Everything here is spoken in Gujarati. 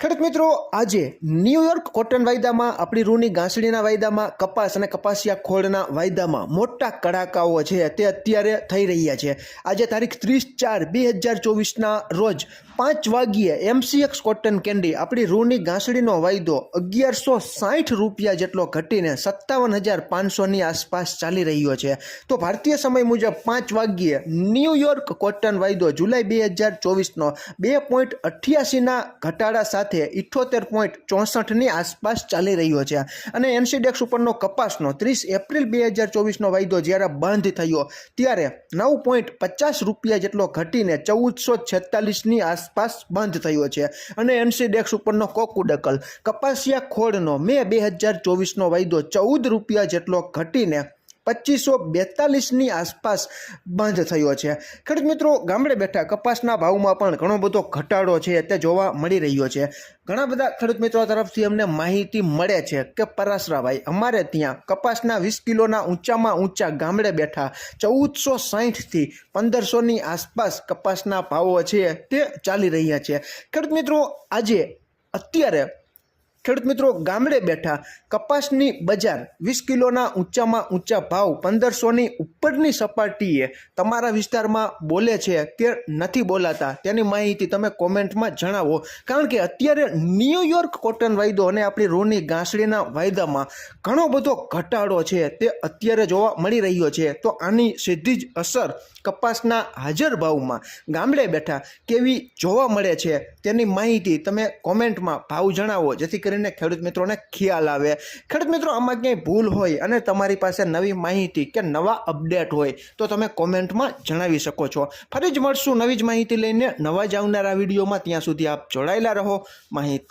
ખેડૂત મિત્રો, આજે ન્યુયોર્ક કોટન વાયદામાં, આપણી રૂની ઘાસડીના વાયદામાં, કપાસ અને કપાસિયા ખોળના વાયદામાં મોટા કડાકાઓ છે. તે અત્યારે થઈ રહ્યા છે. આજે તારીખ ત્રીસ ચાર બે હજાર ચોવીસના રોજ પાંચ વાગ્યે એમસીએક્સ કોટન કેન્ડી આપણી રૂની ઘાસડીનો વાયદો અગિયારસો સાઠ રૂપિયા જેટલો ઘટીને સત્તાવન હજાર પાંચસોની આસપાસ ચાલી રહ્યો છે. તો ભારતીય સમય મુજબ પાંચ વાગ્યે ન્યુયોર્ક કોટન વાયદો જુલાઈ બે હજાર ચોવીસનો બે પોઈન્ટ અઠ્યાસીના ઘટાડા સાથે ઇઠ્ઠોતેર પોઈન્ટ ચોસઠની આસપાસ ચાલી રહ્યો છે. અને એનસીડેક્સ ઉપરનો કપાસનો ત્રીસ એપ્રિલ બે હજાર ચોવીસનો વાયદો જ્યારે બંધ થયો, ત્યારે નવ પોઈન્ટ પચાસ રૂપિયા જેટલો ઘટીને ચૌદસો છેતાલીસની આસપાસ બંધ થયો છે. અને એનસીડેક્સ ઉપરનો કોકુડકલ કપાસિયા ખોળનો મે બે હજાર ચોવીસનો વાયદો ચૌદ રૂપિયા જેટલો ઘટીને પચીસો બેતાલીસની આસપાસ બંધ થયો છે. ખેડૂત મિત્રો, ગામડે બેઠા કપાસના ભાવમાં પણ ઘણો બધો ઘટાડો છે તે જોવા મળી રહ્યો છે. ઘણા બધા ખેડૂત મિત્રો તરફથી અમને માહિતી મળે છે કે પરાસરાભાઈ અમારે ત્યાં કપાસના વીસ કિલોના ઊંચામાં ઊંચા ગામડે બેઠા ચૌદસો સાહીઠથી પંદરસોની આસપાસ કપાસના ભાવો છે તે ચાલી રહ્યા છે. ખેડૂત મિત્રો, આજે અત્યારે ખેડૂત મિત્રો, ગામડે બેઠા કપાસની બજાર વીસ કિલોના ઊંચામાં ઊંચા ભાવ પંદરસોની ઉપરની સપાટીએ તમારા વિસ્તારમાં બોલે છે કે નથી બોલાતા, તેની માહિતી તમે કોમેન્ટમાં જણાવો. કારણ કે અત્યારે ન્યુયોર્ક કોટન વાયદો અને આપણી રોની ગાંસડીના વાયદામાં ઘણો બધો ઘટાડો છે, તે અત્યારે જોવા મળી રહ્યો છે. તો આની સીધી જ અસર કપાસના હાજર ભાવમાં ગામડે બેઠા કેવી જોવા મળે છે, તેની માહિતી તમે કોમેન્ટમાં ભાવ જણાવો, જેથી કરીને ખેડૂત મિત્રોને ખ્યાલ આવે. ખેડૂત મિત્રો, આમાં ક્યાંય ભૂલ હોય અને તમારી પાસે નવી માહિતી કે નવા અપડેટ હોય, તો તમે કોમેન્ટમાં જણાવી શકો છો. ફરી જ મળશું નવી જ માહિતી લઈને. નવા જ આવનારા વિડીયોમાં ત્યાં સુધી આપ જોડાયેલા રહો. માહિતી